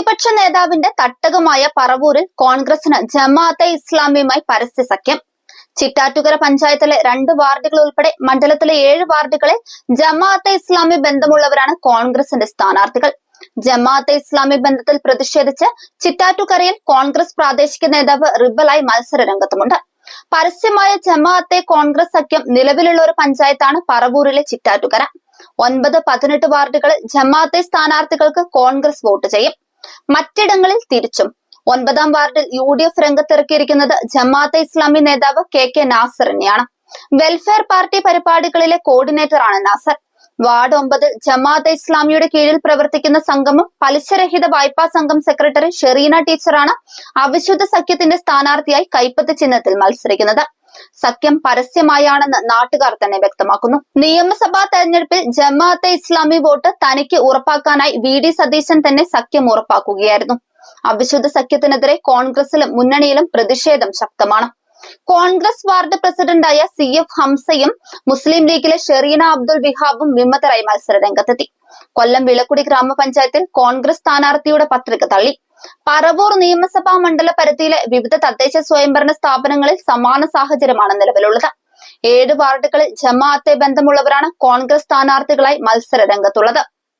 പ്രതിപക്ഷ നേതാവിന്റെ തട്ടകമായ പറവൂരിൽ കോൺഗ്രസിന് ജമാഅത്തെ ഇസ്ലാമിയുമായി പരസ്യ സഖ്യം. ചിറ്റാറ്റുകര പഞ്ചായത്തിലെ രണ്ട് വാർഡുകൾ ഉൾപ്പെടെ മണ്ഡലത്തിലെ ഏഴ് വാർഡുകളെ ജമാഅത്തെ ഇസ്ലാമി ബന്ധമുള്ളവരാണ് കോൺഗ്രസിന്റെ സ്ഥാനാർത്ഥികൾ. ജമാഅത്തെ ഇസ്ലാമി ബന്ധത്തിൽ പ്രതിഷേധിച്ച് ചിറ്റാറ്റുകരയിൽ കോൺഗ്രസ് പ്രാദേശിക നേതാവ് റിബലായി മത്സര രംഗത്തുമുണ്ട് പരസ്യമായ ജമാഅത്തെ കോൺഗ്രസ് സഖ്യം നിലവിലുള്ള ഒരു പഞ്ചായത്താണ് പറവൂരിലെ ചിറ്റാറ്റുകര. ഒൻപത് പതിനെട്ട് വാർഡുകളിൽ ജമാഅത്തെ സ്ഥാനാർത്ഥികൾക്ക് കോൺഗ്രസ് വോട്ട് ചെയ്യും. മറ്റിടങ്ങളിൽ തിരിച്ചും. ഒൻപതാം വാർഡിൽ യു ഡി എഫ് രംഗത്തിറക്കിയിരിക്കുന്നത് ജമാഅത്തെ ഇസ്ലാമി നേതാവ് കെ കെ നാസറിനെയാണ്. വെൽഫെയർ പാർട്ടി പരിപാടികളിലെ കോർഡിനേറ്റർ ആണ് നാസർ. വാർഡ് ഒമ്പതിൽ ജമാഅത്തെ ഇസ്ലാമിയുടെ കീഴിൽ പ്രവർത്തിക്കുന്ന സംഗമം പലിശരഹിത വായ്പാ സംഘം സെക്രട്ടറി ഷെറീന ടീച്ചറാണ് അവിശുദ്ധ സഖ്യത്തിന്റെ സ്ഥാനാർത്ഥിയായി കൈപ്പത്തി ചിഹ്നത്തിൽ മത്സരിക്കുന്നത്. സഖ്യം പരസ്യമായാണെന്ന് നാട്ടുകാർ തന്നെ വ്യക്തമാക്കുന്നു. നിയമസഭാ തെരഞ്ഞെടുപ്പിൽ ജമാഅത്തെ ഇസ്ലാമി വോട്ട് തനിക്ക് ഉറപ്പാക്കാനായി വി ഡി സതീശൻ തന്നെ സഖ്യം ഉറപ്പാക്കുകയായിരുന്നു. അവിശുദ്ധ സഖ്യത്തിനെതിരെ കോൺഗ്രസിലും മുന്നണിയിലും പ്രതിഷേധം ശക്തമാണ്. കോൺഗ്രസ് വാർഡ് പ്രസിഡന്റായ സി എഫ് ഹംസയും മുസ്ലിം ലീഗിലെ ഷെറീന അബ്ദുൽ വിഹാബും വിമതരായി മത്സര രംഗത്തെത്തി കൊല്ലം വിളക്കുടി ഗ്രാമപഞ്ചായത്തിൽ കോൺഗ്രസ് സ്ഥാനാർത്ഥിയുടെ പത്രിക തള്ളി. പറവൂർ നിയമസഭാ മണ്ഡല പരിധിയിലെ വിവിധ തദ്ദേശ സ്വയംഭരണ സ്ഥാപനങ്ങളിൽ സമാന സാഹചര്യമാണ് നിലവിലുള്ളത്. ഏഴ് വാർഡുകളിൽ ജമാഅത്തെ ബന്ധമുള്ളവരാണ് കോൺഗ്രസ് സ്ഥാനാർത്ഥികളായി മത്സര രംഗത്തുള്ളത്